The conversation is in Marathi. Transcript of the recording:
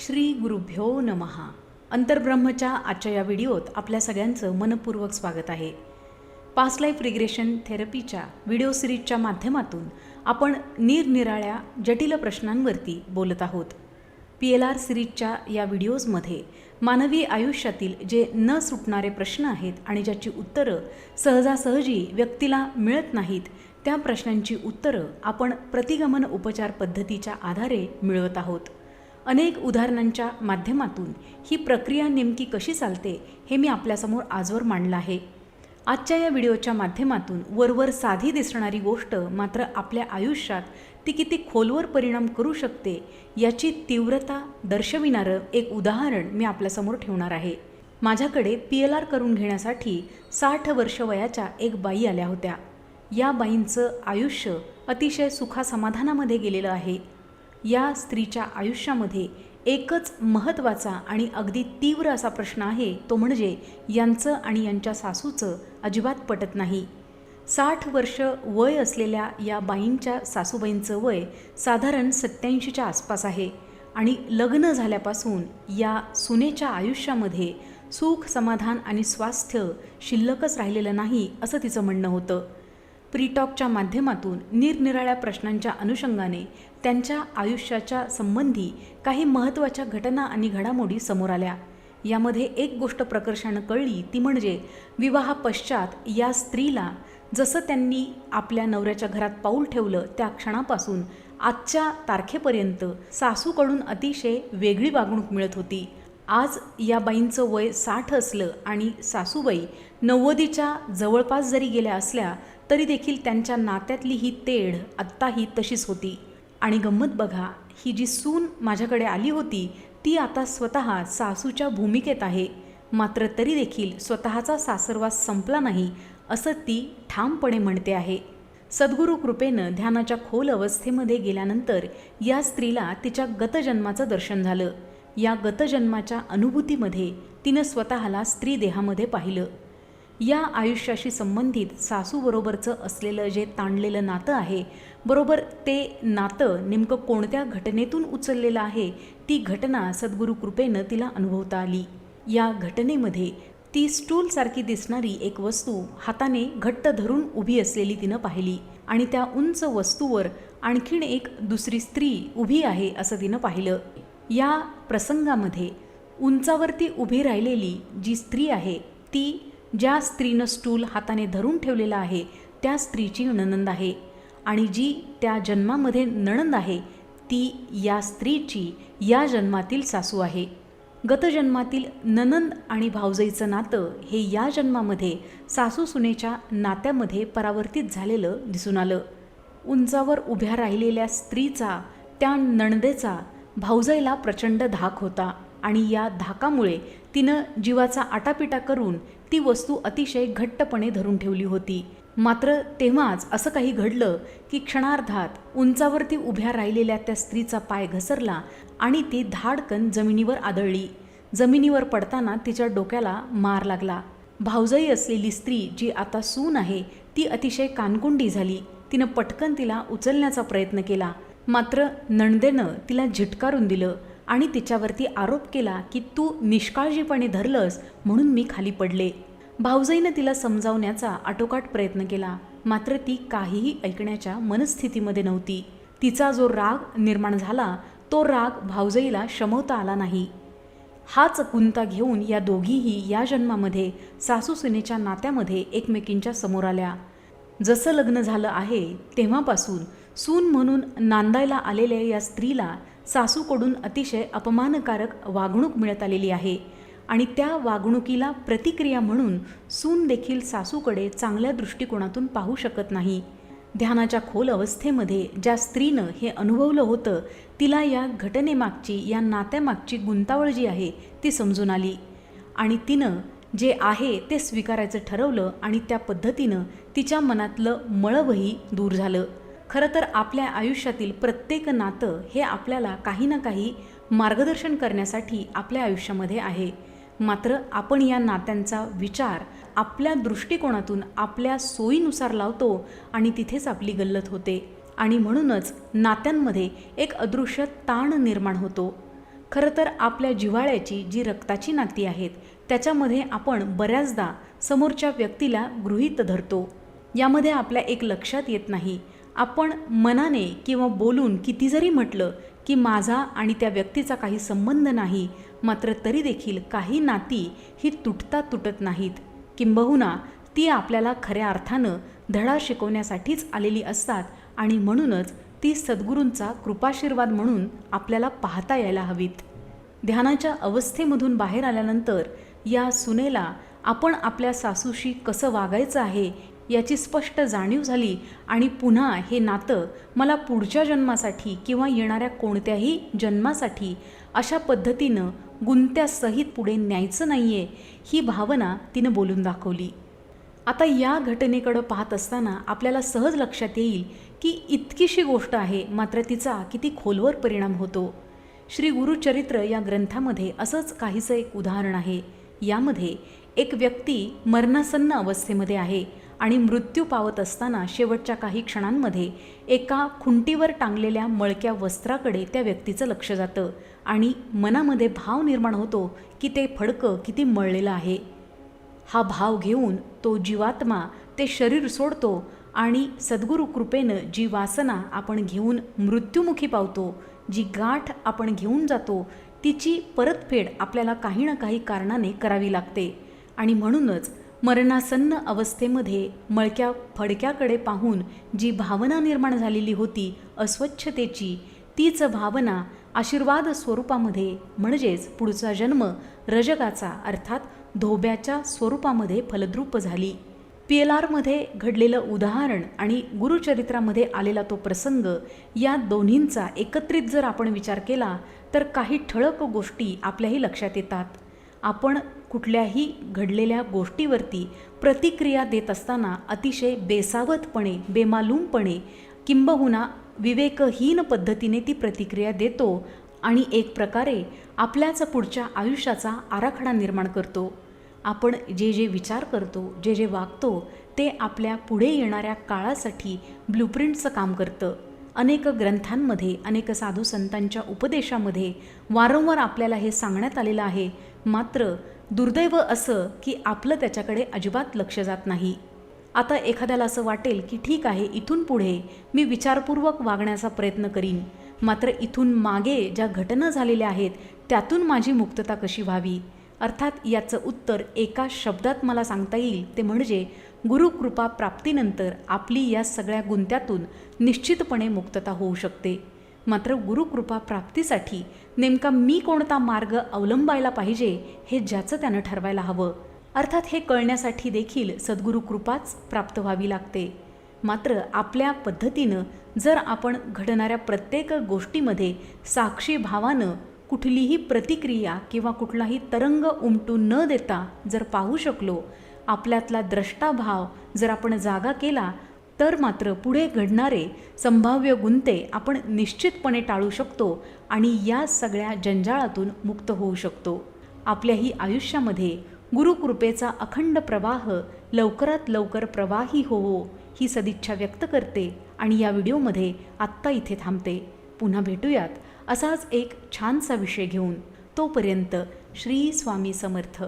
श्री गुरुभ्यो नमहा अंतर्ब्रह्मच्या आजच्या या व्हिडिओत आपल्या सगळ्यांचं मनपूर्वक स्वागत आहे. पास्ट लाईफ रिग्रेशन थेरपीच्या व्हिडिओ सिरीजच्या माध्यमातून आपण निरनिराळ्या जटिल प्रश्नांवरती बोलत आहोत. पी एल आर सिरीजच्या या व्हिडिओजमध्ये मानवी आयुष्यातील जे न सुटणारे प्रश्न आहेत आणि ज्याची उत्तरं सहजासहजी व्यक्तीला मिळत नाहीत त्या प्रश्नांची उत्तरं आपण प्रतिगमन उपचार पद्धतीच्या आधारे मिळवत आहोत. अनेक उदाहरणांच्या माध्यमातून ही प्रक्रिया नेमकी कशी चालते हे मी आपल्यासमोर आजवर मांडलं आहे. आजच्या या व्हिडिओच्या माध्यमातून वरवर साधी दिसणारी गोष्ट मात्र आपल्या आयुष्यात ती किती खोलवर परिणाम करू शकते याची तीव्रता दर्शविणारं एक उदाहरण मी आपल्यासमोर ठेवणार आहे. माझ्याकडे पी एल आर करून घेण्यासाठी साठ वर्ष वयाच्या एक बाई आल्या होत्या. या बाईंचं आयुष्य अतिशय सुखासमाधानामध्ये गेलेलं आहे. या स्त्रीच्या आयुष्यामध्ये एकच महत्त्वाचा आणि अगदी तीव्र असा प्रश्न आहे तो म्हणजे यांचं आणि यांच्या सासूचं अजिबात पटत नाही. साठ वर्ष वय असलेल्या या बाईंच्या सासूबाईंचं वय साधारण सत्याऐंशीच्या आसपास आहे आणि लग्न झाल्यापासून या सुनेच्या आयुष्यामध्ये सुख समाधान आणि स्वास्थ्य शिल्लकच राहिलेलं नाही असं तिचं म्हणणं होतं. प्रीटॉकच्या माध्यमातून निरनिराळ्या प्रश्नांच्या अनुषंगाने त्यांच्या आयुष्याच्या संबंधी काही महत्त्वाच्या घटना आणि घडामोडी समोर आल्या. यामध्ये एक गोष्ट प्रकर्षानं कळली ती म्हणजे विवाहापश्चात या स्त्रीला जसं त्यांनी आपल्या नवऱ्याच्या घरात पाऊल ठेवलं त्या क्षणापासून आजच्या तारखेपर्यंत सासूकडून अतिशय वेगळी वागणूक मिळत होती. आज या बाईंचं वय साठ असलं आणि सासूबाई नव्वदीच्या जवळपास जरी गेल्या असल्या तरी देखील त्यांच्या नात्यातली ही तेढ आत्ताही तशीच होती. आणि गंमत बघा ही जी सून माझ्याकडे आली होती ती आता स्वतः सासूच्या भूमिकेत आहे. मात्र तरी देखील स्वतःचा सासरवास संपला नाही असं ती ठामपणे म्हणते आहे. सद्गुरू कृपेनं ध्यानाच्या खोल अवस्थेमध्ये गेल्यानंतर या स्त्रीला तिच्या गतजन्माचं दर्शन झालं. या गतजन्माच्या अनुभूतीमध्ये तिनं स्वतःला स्त्री देहामध्ये पाहिलं. या आयुष्याशी संबंधित सासूबरोबरचं असलेलं जे ताणलेलं नातं आहे बरोबर ते नातं नेमकं कोणत्या घटनेतून उचललेलं आहे ती घटना सद्गुरू कृपेनं तिला अनुभवता आली. या घटनेमध्ये ती स्टूलसारखी दिसणारी एक वस्तू हाताने घट्ट धरून उभी असलेली तिनं पाहिली आणि त्या उंच वस्तूवर आणखीन एक दुसरी स्त्री उभी आहे असं तिनं पाहिलं. या प्रसंगामध्ये उंचावरती उभी राहिलेली जी स्त्री आहे ती ज्या स्त्रीनं स्टूल हाताने धरून ठेवलेलं आहे त्या स्त्रीची नणंद आहे. आणि जी त्या जन्मामध्ये नणंद आहे ती या स्त्रीची या जन्मातील सासू आहे. गतजन्मातील ननंद आणि भावजईचं नातं हे या जन्मामध्ये सासू सुनेच्या नात्यामध्ये परावर्तित झालेलं दिसून आलं. उंचावर उभ्या राहिलेल्या स्त्रीचा त्या नणदेचा भावजईला प्रचंड धाक होता. आणि या धाकामुळे तिनं जीवाचा आटापिटा करून ती वस्तू अतिशय घट्टपणे धरून ठेवली होती. मात्र तेव्हाच असं काही घडलं की क्षणार्धात उंचावरती उभ्या राहिलेल्या त्या स्त्रीचा पाय घसरला आणि ती धाडकन जमिनीवर आदळली. जमिनीवर पडताना तिच्या डोक्याला मार लागला. भावजई असलेली स्त्री जी आता सून आहे ती अतिशय कानकुंडी झाली. तिनं पटकन तिला उचलण्याचा प्रयत्न केला. मात्र नणदेनं तिला झिटकारून दिलं. आणि तिच्यावरती आरोप केला की तू निष्काळजीपणे धरलंस म्हणून मी खाली पडले. भाऊजाईनं तिला समजावण्याचा आटोकाट प्रयत्न केला मात्र ती काहीही ऐकण्याच्या मनस्थितीमध्ये नव्हती. तिचा जो राग निर्माण झाला तो राग भाऊजाईला शमवता आला नाही. हाच गुंता घेऊन या दोघीही या जन्मामध्ये सासू सुनेच्या नात्यामध्ये एकमेकींच्या समोर आल्या. जसं लग्न झालं आहे तेव्हापासून सून म्हणून नांदायला आलेल्या या स्त्रीला सासूकडून अतिशय अपमानकारक वागणूक मिळत आलेली आहे. आणि त्या वागणुकीला प्रतिक्रिया म्हणून सून देखील सासूकडे चांगल्या दृष्टिकोनातून पाहू शकत नाही. ध्यानाच्या खोल अवस्थेमध्ये ज्या स्त्रीनं हे अनुभवलं होतं तिला या घटनेमागची या नात्यामागची गुंतावळ जी आहे ती समजून आली. आणि तिनं जे आहे ते स्वीकारायचं ठरवलं आणि त्या पद्धतीनं तिच्या मनातलं मळवही दूर झालं. खरं तर आपल्या आयुष्यातील प्रत्येक नातं हे आपल्याला काही ना काही मार्गदर्शन करण्यासाठी आपल्या आयुष्यामध्ये आहे. मात्र आपण या नात्यांचा विचार आपल्या दृष्टिकोनातून आपल्या सोयीनुसार लावतो आणि तिथेच आपली गल्लत होते. आणि म्हणूनच नात्यांमध्ये एक अदृश्य ताण निर्माण होतो. खरं तर आपल्या जिव्हाळ्याची जी रक्ताची नाती आहेत त्याच्यामध्ये आपण बऱ्याचदा समोरच्या व्यक्तीला गृहीत धरतो. यामध्ये आपल्या एक लक्षात येत नाही. आपण मनाने किंवा बोलून किती जरी म्हटलं की माझा आणि त्या व्यक्तीचा काही संबंध नाही मात्र तरी देखील काही नाती ही तुटता तुटत नाहीत. किंबहुना ती आपल्याला खऱ्या अर्थानं धडा शिकवण्यासाठीच आलेली असतात आणि म्हणूनच ती सद्गुरूंचा कृपाशीर्वाद म्हणून आपल्याला पाहता यायला हवीत. ध्यानाच्या अवस्थेमधून बाहेर आल्यानंतर या सुनेला आपण आपल्या सासूशी कसं वागायचं आहे याची स्पष्ट जाणीव झाली. आणि पुन्हा हे नातं मला पुढच्या जन्मासाठी किंवा येणाऱ्या कोणत्याही जन्मासाठी अशा पद्धतीनं गुंत्यासहित पुढे न्यायचं नाही आहे ही भावना तिनं बोलून दाखवली. आता या घटनेकडं पाहत असताना आपल्याला सहज लक्षात येईल की इतकीशी गोष्ट आहे मात्र तिचा किती खोलवर परिणाम होतो. श्री गुरुचरित्र या ग्रंथामध्ये असंच काहीचं एक उदाहरण आहे. यामध्ये एक व्यक्ती मरणासन्न अवस्थेमध्ये आहे. आणि मृत्यू पावत असताना शेवटच्या काही क्षणांमध्ये एका खुंटीवर टांगलेल्या मळक्या वस्त्राकडे त्या व्यक्तीचं लक्ष जातं आणि मनामध्ये भाव निर्माण होतो की ते फडकं किती मळलेलं आहे. हा भाव घेऊन तो जीवात्मा ते शरीर सोडतो आणि सद्गुरू कृपेनं जी वासना आपण घेऊन मृत्युमुखी पावतो जी गाठ आपण घेऊन जातो तिची परतफेड आपल्याला काही ना काही कारणाने करावी लागते. आणि म्हणूनच मरणासन्न अवस्थेमध्ये मळक्या फडक्याकडे पाहून जी भावना निर्माण झालेली होती अस्वच्छतेची तीच भावना आशीर्वाद स्वरूपामध्ये म्हणजेच पुढचा जन्म रजगाचा अर्थात धोब्याच्या स्वरूपामध्ये फलद्रूप झाली. पी एल आरमध्ये घडलेलं उदाहरण आणि गुरुचरित्रामध्ये आलेला तो प्रसंग या दोन्हींचा एकत्रित जर आपण विचार केला तर काही ठळक गोष्टी आपल्याही लक्षात येतात. आपण कुठल्याही घडलेल्या गोष्टीवरती प्रतिक्रिया देत असताना अतिशय बेसावतपणे बेमालूमपणे किंबहुना विवेकहीन पद्धतीने ती प्रतिक्रिया देतो आणि एक प्रकारे आपल्याच पुढच्या आयुष्याचा आराखडा निर्माण करतो. आपण जे जे विचार करतो जे जे वागतो ते आपल्या पुढे येणाऱ्या काळासाठी ब्लूप्रिंटचं काम करतं. अनेक ग्रंथांमध्ये अनेक साधू संतांच्या उपदेशामध्ये वारंवार आपल्याला हे सांगण्यात आलेलं आहे मात्र दुर्दैव असं की आपलं त्याच्याकडे अजिबात लक्ष जात नाही. आता एखाद्याला असं वाटेल की ठीक आहे इथून पुढे मी विचारपूर्वक वागण्याचा प्रयत्न करीन. मात्र इथून मागे ज्या घटना झालेल्या आहेत त्यातून माझी मुक्तता कशी व्हावी? अर्थात याचं उत्तर एका शब्दात मला सांगता येईल ते म्हणजे गुरुकृपा प्राप्तीनंतर आपली या सगळ्या गुंत्यातून निश्चितपणे मुक्तता होऊ शकते. मात्र गुरुकृपा प्राप्तीसाठी नेमका मी कोणता मार्ग अवलंबायला पाहिजे हे ज्याचं त्यानं ठरवायला हवं? अर्थात हे कळण्यासाठी देखील सद्गुरू कृपाच प्राप्त व्हावी लागते. मात्र आपल्या पद्धतीनं जर आपण घडणाऱ्या प्रत्येक गोष्टीमध्ये साक्षी भावानं कुठलीही प्रतिक्रिया किंवा कुठलाही तरंग उमटून न देता जर पाहू शकलो आपल्यातला द्रष्टाभाव जर आपण जागा केला तर मात्र पुढे घडणारे संभाव्य गुंते आपण निश्चितपणे टाळू शकतो आणि या सगळ्या जंजाळातून मुक्त होऊ शकतो. आपल्याही आयुष्यामध्ये गुरुकृपेचा अखंड प्रवाह लवकरात लवकर प्रवाही होवो ही सदिच्छा व्यक्त करते आणि या व्हिडिओमध्ये आत्ता इथे थांबते. पुन्हा भेटूयात असाच एक छानसा विषय घेऊन. तोपर्यंत श्री स्वामी समर्थ.